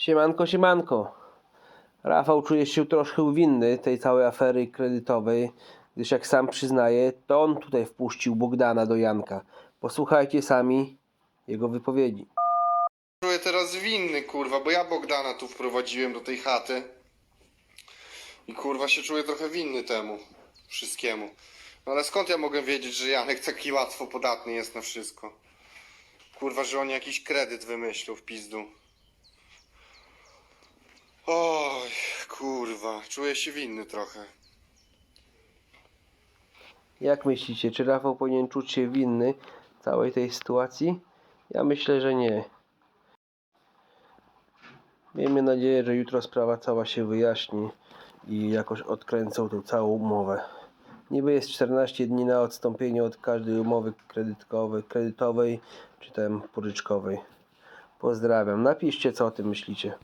Siemanko, siemanko. Rafał czuje się troszkę winny tej całej afery kredytowej, gdyż jak sam przyznaje, to on tutaj wpuścił Bogdana do Janka. Posłuchajcie sami jego wypowiedzi. Czuję teraz winny, kurwa, bo ja Bogdana tu wprowadziłem do tej chaty. I kurwa się czuję trochę winny temu wszystkiemu. No ale skąd ja mogę wiedzieć, że Janek taki łatwo podatny jest na wszystko? Kurwa, że on jakiś kredyt wymyślił w pizdu. Oj, kurwa, czuję się winny trochę. Jak myślicie, czy Rafał powinien czuć się winny całej tej sytuacji? Ja myślę, że nie. Miejmy nadzieję, że jutro sprawa cała się wyjaśni i jakoś odkręcą tą całą umowę. Niby jest 14 dni na odstąpienie od każdej umowy kredytowej, kredytowej czy tam pożyczkowej. Pozdrawiam. Napiszcie, co o tym myślicie.